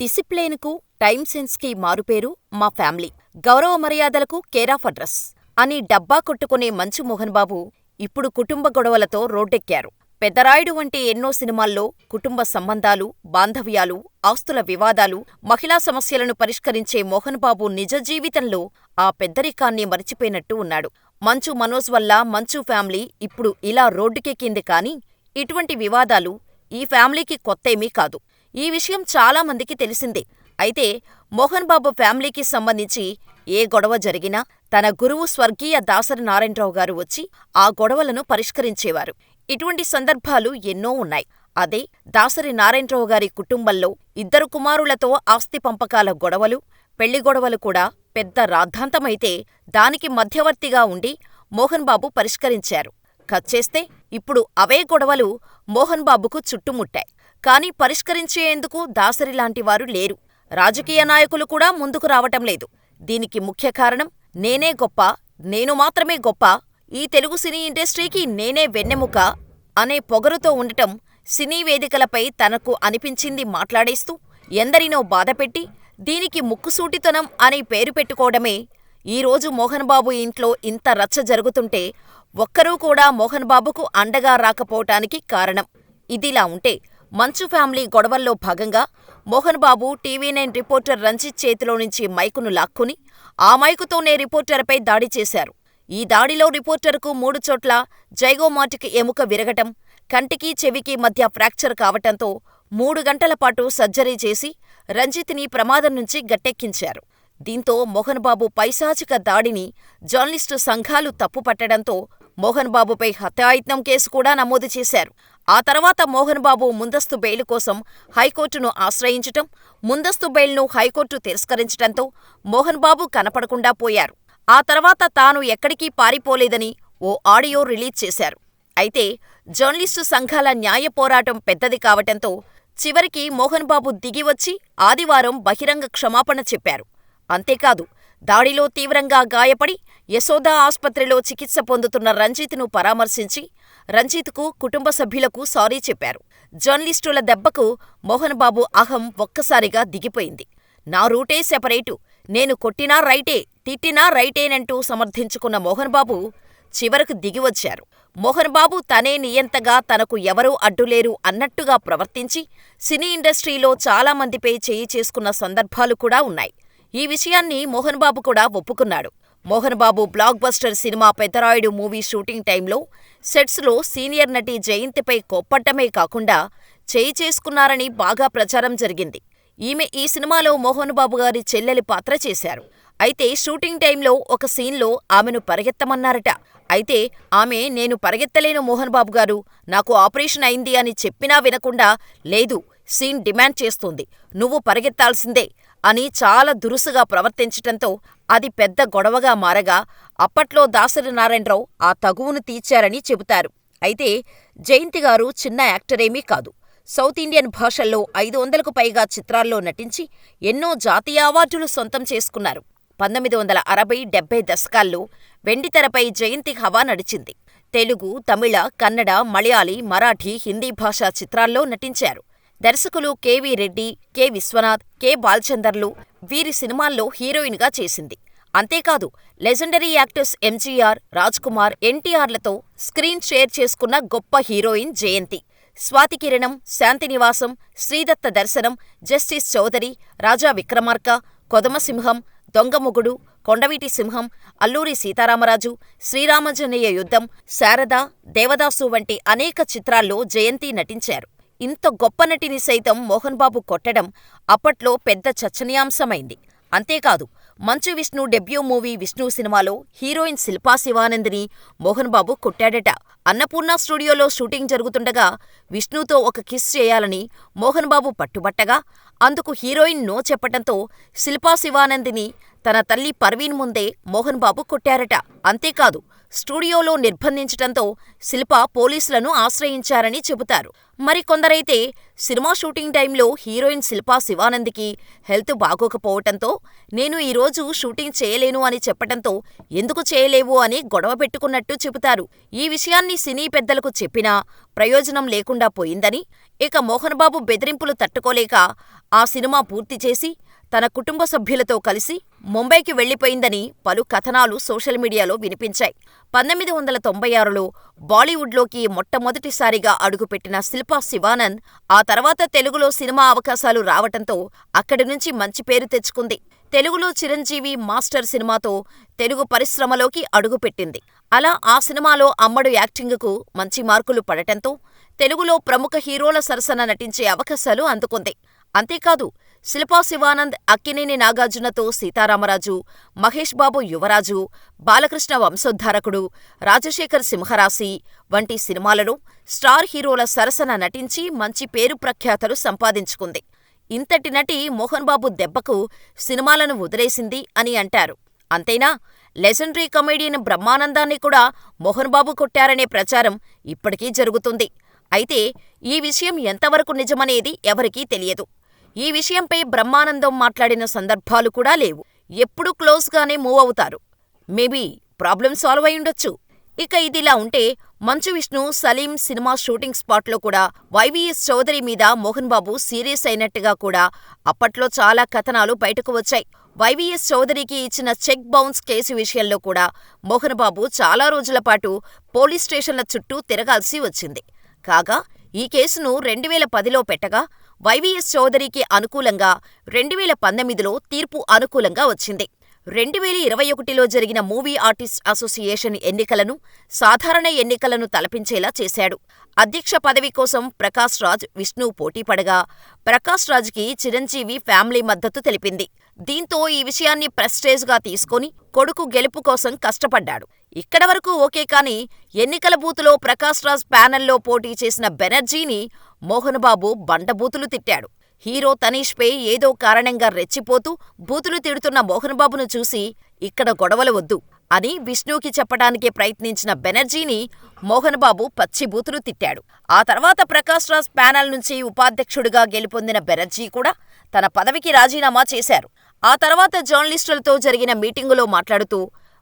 డిసిప్లిన్కు, time సెన్స్కి మారుపేరు మా family. గౌరవ మర్యాదలకు కేరాఫ్ అడ్రస్ అని డబ్బా కొట్టుకునే మంచు మోహన్ బాబు ఇప్పుడు కుటుంబ గొడవలతో రోడ్డెక్కారు. పెద్దరాయుడు వంటి ఎన్నో సినిమాల్లో కుటుంబ సంబంధాలు, బాంధవ్యాలు, ఆస్తుల వివాదాలు, మహిళా సమస్యలను పరిష్కరించే మోహన్ బాబు నిజ జీవితంలో ఆ పెద్దరికాన్ని మరిచిపోయినట్టు ఉన్నాడు. మంచు మనోజ్ వల్ల మంచు ఫ్యామిలీ ఇప్పుడు ఇలా రోడ్డుకెక్కింది కానీ ఇటువంటి వివాదాలు ఈ ఫ్యామిలీకి కొత్తేమీ కాదు. ఈ విషయం చాలా మందికి తెలిసిందే. అయితే మోహన్ బాబు ఫ్యామిలీకి సంబంధించి ఏ గొడవ జరిగినా తన గురువు స్వర్గీయ దాసరి నారాయణరావు గారు వచ్చి ఆ గొడవలను పరిష్కరించేవారు. ఇటువంటి సందర్భాలు ఎన్నో ఉన్నాయి. అదే దాసరి నారాయణరావు గారి కుటుంబంలో ఇద్దరు కుమారులతో ఆస్తి పంపకాల గొడవలు, పెళ్ళి గొడవలు కూడా పెద్ద రాద్ధాంతమైతే దానికి మధ్యవర్తిగా ఉండి మోహన్ బాబు పరిష్కరించారు. కచ్చేస్తే ఇప్పుడు అవే గొడవలు మోహన్ బాబుకు చుట్టుముట్టాయి. కానీ పరిష్కరించేందుకు దాసరిలాంటివారు లేరు. రాజకీయ నాయకులు కూడా ముందుకు రావటం లేదు. దీనికి ముఖ్య కారణం నేనే గొప్ప, నేను మాత్రమే గొప్ప, ఈ తెలుగు సినీ ఇండస్ట్రీకి నేనే వెన్నెముక అనే పొగరుతో ఉండటం సినీ వేదికలపై తనకు అనిపించింది మాట్లాడేస్తూ ఎందరినో బాధపెట్టి దీనికి ముక్కుసూటితనం అనే పేరు పెట్టుకోవడమే ఈరోజు మోహన్ బాబు ఇంట్లో ఇంత రచ్చ జరుగుతుంటే ఒక్కరూ కూడా మోహన్ బాబుకు అండగా రాకపోవటానికి కారణం. ఇదిలా ఉంటే మంచు ఫ్యామిలీ గొడవల్లో భాగంగా Mohan Babu TV nine reporter Ranjith చేతిలో నుంచి మైకును లాక్కుని ఆ మైకుతోనే రిపోర్టర్పై దాడి చేశారు. ఈ దాడిలో రిపోర్టర్కు మూడు చోట్ల జైగోమాటిక్ ఎముక విరగటం, కంటికి చెవికి మధ్య ఫ్రాక్చర్ కావటంతో మూడు గంటల పాటు సర్జరీ చేసి రంజిత్ని ప్రమాదం నుంచి గట్టెక్కించారు. దీంతో మోహన్ బాబు పైశాచిక దాడిని జర్నలిస్టు సంఘాలు తప్పుపట్టడంతో మోహన్ బాబుపై హత్యాయత్నం కేసు కూడా నమోదు చేశారు. ఆ తర్వాత మోహన్ బాబు ముందస్తు బెయిల్ కోసం హైకోర్టును ఆశ్రయించటం, ముందస్తు బెయిల్ను హైకోర్టు తిరస్కరించటంతో మోహన్ బాబు కనపడకుండా పోయారు. ఆ తర్వాత తాను ఎక్కడికీ పారిపోలేదని ఓ ఆడియో రిలీజ్ చేశారు. అయితే జర్నలిస్టు సంఘాల న్యాయ పోరాటం పెద్దది కావటంతో చివరికి మోహన్ బాబు దిగివచ్చి ఆదివారం బహిరంగ క్షమాపణ చెప్పారు. అంతేకాదు దాడిలో తీవ్రంగా గాయపడి యశోదా ఆస్పత్రిలో చికిత్స పొందుతున్న రంజిత్ను పరామర్శించి రంజిత్కు, కుటుంబ సభ్యులకు సారీ చెప్పారు. జర్నలిస్టుల దెబ్బకు మోహన్ బాబు అహం ఒక్కసారిగా దిగిపోయింది. నా రూటే సెపరేటు, నేను కొట్టినా రైటే, తిట్టినా రైటేనంటూ సమర్థించుకున్న మోహన్ బాబు చివరకు దిగివచ్చారు. మోహన్ బాబు తనే నియంతగా తనకు ఎవరూ అడ్డులేరు అన్నట్టుగా ప్రవర్తించి సినీ ఇండస్ట్రీలో చాలా మందిపై చేయి చేసుకున్న సందర్భాలు కూడా ఉన్నాయి. ఈ విషయాన్ని మోహన్ బాబు కూడా ఒప్పుకున్నాడు. Mohan Babu blockbuster cinema Peddarayudu movie shooting టైంలో సెట్స్లో సీనియర్ నటి జయంతిపై కోప్పడ్డమే కాకుండా చేయి చేసుకున్నారని బాగా ప్రచారం జరిగింది. ఈమె ఈ సినిమాలో మోహన్ బాబు గారి చెల్లెలి పాత్ర చేశారు. అయితే షూటింగ్ టైంలో ఒక సీన్లో ఆమెను పరిగెత్తమన్నారట. అయితే ఆమె నేను పరిగెత్తలేను మోహన్ బాబు గారు, నాకు ఆపరేషన్ అయింది అని చెప్పినా వినకుండా లేదు సీన్ డిమాండ్ చేస్తోంది, నువ్వు పరిగెత్తాల్సిందే అని చాలా దురుసుగా ప్రవర్తించటంతో అది పెద్ద గొడవగా మారగా అప్పట్లో దాసరి నారాయణరావు ఆ తగువును తీర్చారని చెబుతారు. అయితే జయంతిగారు చిన్న యాక్టరేమీ కాదు. సౌత్ ఇండియన్ భాషల్లో ఐదు వందలకు పైగా చిత్రాల్లో నటించి ఎన్నో జాతీయ అవార్డులు సొంతం చేసుకున్నారు. పంతొమ్మిది వందల అరవై, డెబ్బై దశకాల్లో వెండితెరపై జయంతి హవా నడిచింది. తెలుగు, తమిళ, కన్నడ, మలయాళీ, మరాఠీ, హిందీ భాషా చిత్రాల్లో నటించారు. దర్శకులు K V. Reddy, K. Viswanath, K. బాలచందర్లు వీరి సినిమాల్లో హీరోయిన్గా చేసింది. అంతేకాదు లెజెండరీ యాక్టర్స్ ఎంజీఆర్, రాజ్కుమార్, ఎన్టీఆర్లతో స్క్రీన్ షేర్ చేసుకున్న గొప్ప హీరోయిన్ జయంతి. స్వాతికిరణం, శాంతినివాసం, శ్రీదత్త దర్శనం, జస్టిస్ చౌదరి, రాజా విక్రమార్క, కొదమసింహం, దొంగమొగుడు, కొండవీటి సింహం, అల్లూరి సీతారామరాజు, శ్రీరామజనేయ యుద్ధం, శారద, దేవదాసు వంటి అనేక చిత్రాల్లో జయంతి నటించారు. ఇంత గొప్ప నటిని సైతం మోహన్ బాబు కొట్టడం అప్పట్లో పెద్ద చర్చనీయాంశమైంది. అంతేకాదు మంచు విష్ణు డెబ్యూ మూవీ విష్ణు సినిమాలో హీరోయిన్ శిల్పా శివానందిని మోహన్ బాబు కొట్టాడట. అన్నపూర్ణ స్టూడియోలో షూటింగ్ జరుగుతుండగా విష్ణుతో ఒక కిస్ చేయాలని మోహన్ బాబు పట్టుబట్టగా అందుకు హీరోయిన్ నో చెప్పటంతో శిల్పా శివానందిని తన తల్లి పర్వీన్ ముందే మోహన్ బాబు కొట్టారట. అంతేకాదు స్టూడియోలో నిర్బంధించటంతో శిల్ప పోలీసులను ఆశ్రయించారని చెబుతారు. మరికొందరైతే సినిమా షూటింగ్ టైంలో హీరోయిన్ శిల్పా శివానందికి హెల్త్ బాగోకపోవటంతో నేను ఈరోజు షూటింగ్ చేయలేను అని చెప్పటంతో ఎందుకు చేయలేవు అని గొడవ పెట్టుకున్నట్టు చెబుతారు. ఈ విషయాన్ని సినీ పెద్దలకు చెప్పినా ప్రయోజనం లేకుండా పోయిందని, ఇక మోహన్ బాబు బెదిరింపులు తట్టుకోలేక ఆ సినిమా పూర్తి చేసి తన కుటుంబ సభ్యులతో కలిసి ముంబైకి వెళ్ళిపోయిందని పలు కథనాలు సోషల్ మీడియాలో వినిపించాయి. పంతొమ్మిది వందల తొంభై ఆరులో బాలీవుడ్లోకి మొట్టమొదటిసారిగా అడుగుపెట్టిన శిల్పా శివానంద్ ఆ తర్వాత తెలుగులో సినిమా అవకాశాలు రావటంతో అక్కడి నుంచి మంచి పేరు తెచ్చుకుంది. తెలుగులో చిరంజీవి మాస్టర్ సినిమాతో తెలుగు పరిశ్రమలోకి అడుగుపెట్టింది. అలా ఆ సినిమాలో అమ్మడు యాక్టింగుకు మంచి మార్కులు పడటంతో తెలుగులో ప్రముఖ హీరోల సరసన నటించే అవకాశాలు అందుకుంది. అంతేకాదు శిల్పా శివానంద్ అక్కినేని నాగార్జునతో సీతారామరాజు, మహేష్ బాబు యువరాజు, బాలకృష్ణ వంశోద్ధారకుడు, రాజశేఖర్ సింహరాశి వంటి సినిమాలలో స్టార్ హీరోల సరసన నటించి మంచి పేరు ప్రఖ్యాతలు సంపాదించుకుంది. ఇంతటి నటి మోహన్ బాబు దెబ్బకు సినిమాలను వదిలేసింది అని అంటారు. అంతేనా లెజెండరీ కమెడియన్ బ్రహ్మానందాన్ని కూడా మోహన్ బాబు కొట్టారనే ప్రచారం ఇప్పటికీ జరుగుతుంది. అయితే ఈ విషయం ఎంతవరకు నిజమనేది ఎవరికీ తెలియదు. ఈ విషయంపై బ్రహ్మానందం మాట్లాడిన సందర్భాలు కూడా లేవు. ఎప్పుడూ క్లోజ్గానే మూవ్ అవుతారు. మేబీ ప్రాబ్లం సాల్వ్ అయ్యుండొచ్చు. ఇక ఇదిలా ఉంటే మంచు విష్ణు, సలీం సినిమా షూటింగ్ స్పాట్లో కూడా వైవీఎస్ చౌదరి మీద మోహన్ బాబు సీరియస్ అయినట్టుగా కూడా అప్పట్లో చాలా కథనాలు బయటకు వచ్చాయి. వైవీఎస్ చౌదరికి ఇచ్చిన చెక్ బౌన్స్ కేసు విషయంలో కూడా మోహన్ బాబు చాలా రోజులపాటు పోలీస్ స్టేషన్ల చుట్టూ తిరగాల్సి వచ్చింది. కాగా ఈ కేసును రెండువేల పదిలో పెట్టగా వైవీఎస్ చౌదరికి అనుకూలంగా రెండువేల పంతొమ్మిదిలో తీర్పు అనుకూలంగా వచ్చింది. రెండువేల ఇరవై ఒకటిలో జరిగిన మూవీ ఆర్టిస్ట్ అసోసియేషన్ ఎన్నికలను సాధారణ ఎన్నికలను తలపించేలా చేశాడు. అధ్యక్ష పదవి కోసం ప్రకాష్ రాజ్, విష్ణు పోటీపడగా ప్రకాష్ రాజ్కి చిరంజీవి ఫ్యామిలీ మద్దతు తెలిపింది. దీంతో ఈ విషయాన్ని ప్రెస్టేజ్గా తీసుకొని కొడుకు గెలుపు కోసం కష్టపడ్డాడు. ఇక్కడ వరకు ఓకే కానీ ఎన్నికల బూతులో ప్రకాష్ రాజ్ ప్యానెల్లో పోటీ చేసిన బెనర్జీని మోహన్బాబు బండబూతులు తిట్టాడు. హీరో తనీష్పై ఏదో కారణంగా రెచ్చిపోతూ బూతులు తిడుతున్న మోహన్బాబును చూసి ఇక్కడ గొడవలు వద్దు అని విష్ణుకి చెప్పడానికి ప్రయత్నించిన బెనర్జీని మోహన్బాబు పచ్చి బూతులు తిట్టాడు. ఆ తర్వాత ప్రకాష్ రాజ్ ప్యానెల్ నుంచి ఉపాధ్యక్షుడిగా గెలుపొందిన బెనర్జీ కూడా తన పదవికి రాజీనామా చేశారు. ఆ తర్వాత జర్నలిస్టులతో జరిగిన మీటింగులో మాట్లాడుతూ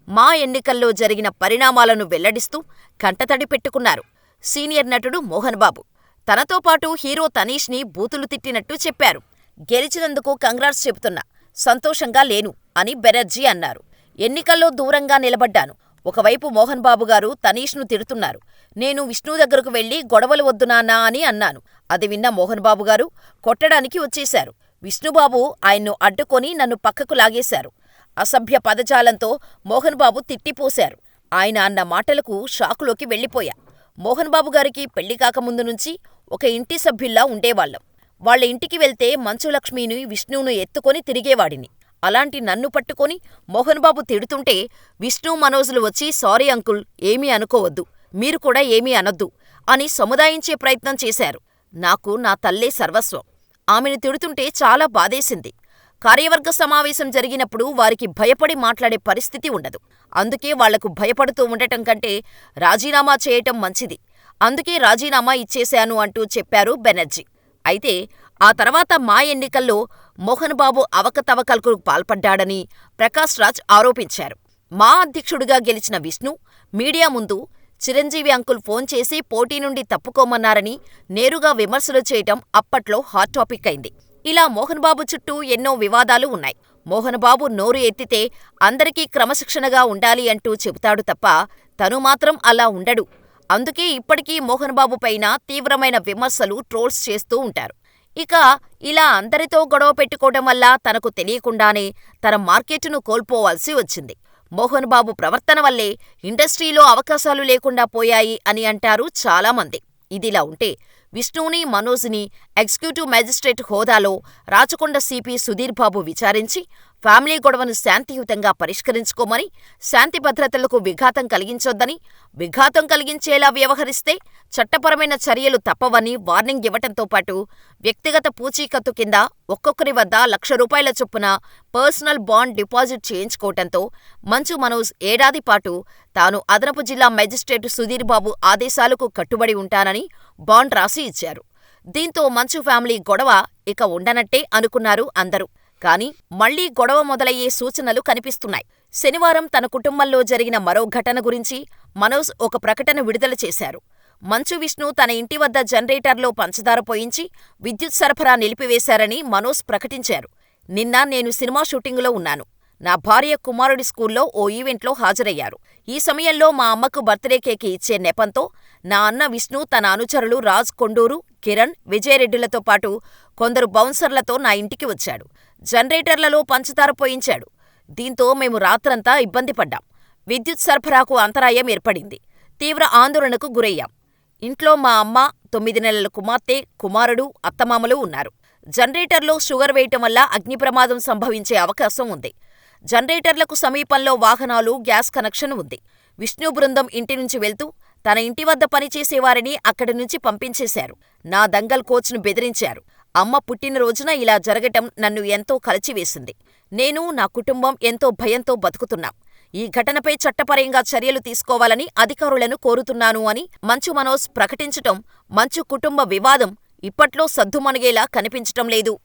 మా ఎన్నికల్లో జరిగిన పరిణామాలను వెల్లడిస్తూ కంటతడి పెట్టుకున్నారు. సీనియర్ నటుడు మోహన్ బాబు తనతో పాటు హీరో తనీష్ని బూతులు తిట్టినట్టు చెప్పారు. గెలిచినందుకు కంగ్రాట్స్ చెబుతున్నా, సంతోషంగా లేను అని బెనర్జీ అన్నారు. ఎన్నికల్లో దూరంగా నిలబడ్డాను. ఒకవైపు మోహన్ బాబు గారు తనీష్ను తిడుతున్నారు. నేను విష్ణు దగ్గరకు వెళ్ళి గొడవలు వద్దునానా అని అన్నాను. అది విన్న మోహన్ బాబు గారు కొట్టడానికి వచ్చేశారు. విష్ణుబాబు ఆయన్ను అడ్డుకొని నన్ను పక్కకు లాగేశారు. అసభ్య పదజాలంతో మోహన్ బాబు తిట్టిపోశారు. ఆయన అన్న మాటలకు షాకులోకి వెళ్ళిపోయా. మోహన్ బాబు గారికి పెళ్ళి కాకముందు నుంచి ఒక ఇంటి సభ్యుల్లా ఉండేవాళ్ళం. వాళ్ళ ఇంటికి వెళ్తే మంచులక్ష్మిని విష్ణును ఎత్తుకొని తిరిగేవాడిని. అలాంటి నన్ను పట్టుకొని మోహన్ బాబు తిడుతుంటే విష్ణు, మనోజ్లు వచ్చి సారీ అంకుల్ ఏమీ అనుకోవద్దు, మీరు కూడా ఏమీ అనొద్దు అని సముదాయించే ప్రయత్నం చేశారు. నాకు నా తల్లే సర్వస్వం. ఆమెను తిడుతుంటే చాలా బాధేసింది. కార్యవర్గ సమావేశం జరిగినప్పుడు వారికి భయపడి మాట్లాడే పరిస్థితి ఉండదు. అందుకే వాళ్ళకు భయపడుతూ ఉండటం కంటే రాజీనామా చేయటం మంచిది. అందుకే రాజీనామా ఇచ్చేశాను అంటూ చెప్పారు బెనర్జీ. అయితే ఆ తర్వాత మా ఎన్నికల్లో మోహన్ బాబు అవకతవకలకు పాల్పడ్డాడని ప్రకాష్ రాజ్ ఆరోపించారు. మా అధ్యక్షుడిగా గెలిచిన విష్ణు మీడియా ముందు చిరంజీవి అంకుల్ ఫోన్ చేసి పోటీ నుండి తప్పుకోమన్నారని నేరుగా విమర్శలు చేయటం అప్పట్లో హాట్ టాపిక్ అయింది. ఇలా మోహన్ బాబు చుట్టూ ఎన్నో వివాదాలు ఉన్నాయి. మోహన్ బాబు నోరు ఎత్తితే అందరికీ క్రమశిక్షణగా ఉండాలి అంటూ చెబుతాడు తప్ప తను మాత్రం అలా ఉండడు. అందుకే ఇప్పటికీ మోహన్ బాబు పైన తీవ్రమైన విమర్శలు, ట్రోల్స్ చేస్తూ ఉంటారు. ఇక ఇలా అందరితో గొడవ పెట్టుకోవటం వల్ల తనకు తెలియకుండానే తన మార్కెట్ను కోల్పోవాల్సి వచ్చింది. మోహన్ బాబు ప్రవర్తన వల్లే ఇండస్ట్రీలో అవకాశాలు లేకుండా పోయాయి అని అంటారు చాలామంది. ఇదిలా ఉంటే విష్ణుని, మనోజ్ని ఎగ్జిక్యూటివ్ మేజిస్ట్రేట్ హోదాలో రాచకొండ సిపి సుధీర్ బాబు విచారించి ఫ్యామిలీ గొడవను శాంతియుతంగా పరిష్కరించుకోమని, శాంతి భద్రతలకు విఘాతం కలిగించొద్దని, విఘాతం కలిగించేలా వ్యవహరిస్తే చట్టపరమైన చర్యలు తప్పవని వార్నింగ్ ఇవ్వటంతో పాటు వ్యక్తిగత పూచీకత్తు కింద ఒక్కొక్కరి వద్ద లక్ష రూపాయల చొప్పున personal bond deposit చేయించుకోవటంతో Manchu Manoj ఏడాది పాటు తాను అదనపు జిల్లా మేజిస్ట్రేట్ సుధీర్ బాబు ఆదేశాలకు కట్టుబడి ఉంటానని బాండ్ రాసి ఇచ్చారు. దీంతో మంచు ఫ్యామిలీ గొడవ ఇక ఉండనట్టే అనుకున్నారు అందరూ. కానీ మళ్ళీ గొడవ మొదలయ్యే సూచనలు కనిపిస్తున్నాయి. శనివారం తన కుటుంబంలో జరిగిన మరో ఘటన గురించి మనోజ్ ఒక ప్రకటన విడుదల చేశారు. మంచు విష్ణు తన ఇంటి వద్ద జనరేటర్లో పంచదార పోయించి విద్యుత్ సరఫరా నిలిపివేశారని మనోజ్ ప్రకటించారు. నిన్న నేను సినిమా షూటింగులో ఉన్నాను. నా భార్య కుమారుడి స్కూల్లో ఓ ఈవెంట్లో హాజరయ్యారు. ఈ సమయంలో మా అమ్మకు బర్త్డే కేక్ ఇచ్చే నెపంతో నా అన్న విష్ణు తన అనుచరులు రాజ్ కొండూరు, కిరణ్, విజయరెడ్డిలతో పాటు కొందరు బౌన్సర్లతో నా ఇంటికి వచ్చాడు. జనరేటర్లలో పంచదార పోయించాడు. దీంతో మేము రాత్రంతా ఇబ్బంది పడ్డాం. విద్యుత్ సరఫరాకు అంతరాయం ఏర్పడింది. తీవ్ర ఆందోళనకు గురయ్యాం. ఇంట్లో మా అమ్మ, తొమ్మిది నెలల కుమార్తె, కుమారుడు, అత్తమామలు ఉన్నారు. జనరేటర్లో షుగర్ వేయటం వల్ల అగ్ని ప్రమాదం సంభవించే అవకాశం ఉంది. జనరేటర్లకు సమీపంలో వాహనాలు, గ్యాస్ కనెక్షన్ ఉంది. విష్ణు బృందం ఇంటి నుంచి వెళ్తూ తన ఇంటి వద్ద పనిచేసేవారిని అక్కడి నుంచి పంపించేశారు. నా దంగల్ కోచ్ను బెదిరించారు. అమ్మ పుట్టినరోజున ఇలా జరగటం నన్ను ఎంతో కలచివేసింది. నేను, నా కుటుంబం ఎంతో భయంతో బతుకుతున్నాం. ఈ ఘటనపై చట్టపరంగా చర్యలు తీసుకోవాలని అధికారులను కోరుతున్నాను అని మంచు మనోజ్ ప్రకటించటం మంచు కుటుంబ వివాదం ఇప్పట్లో సద్దుమణిగేలా కనిపించటం లేదు.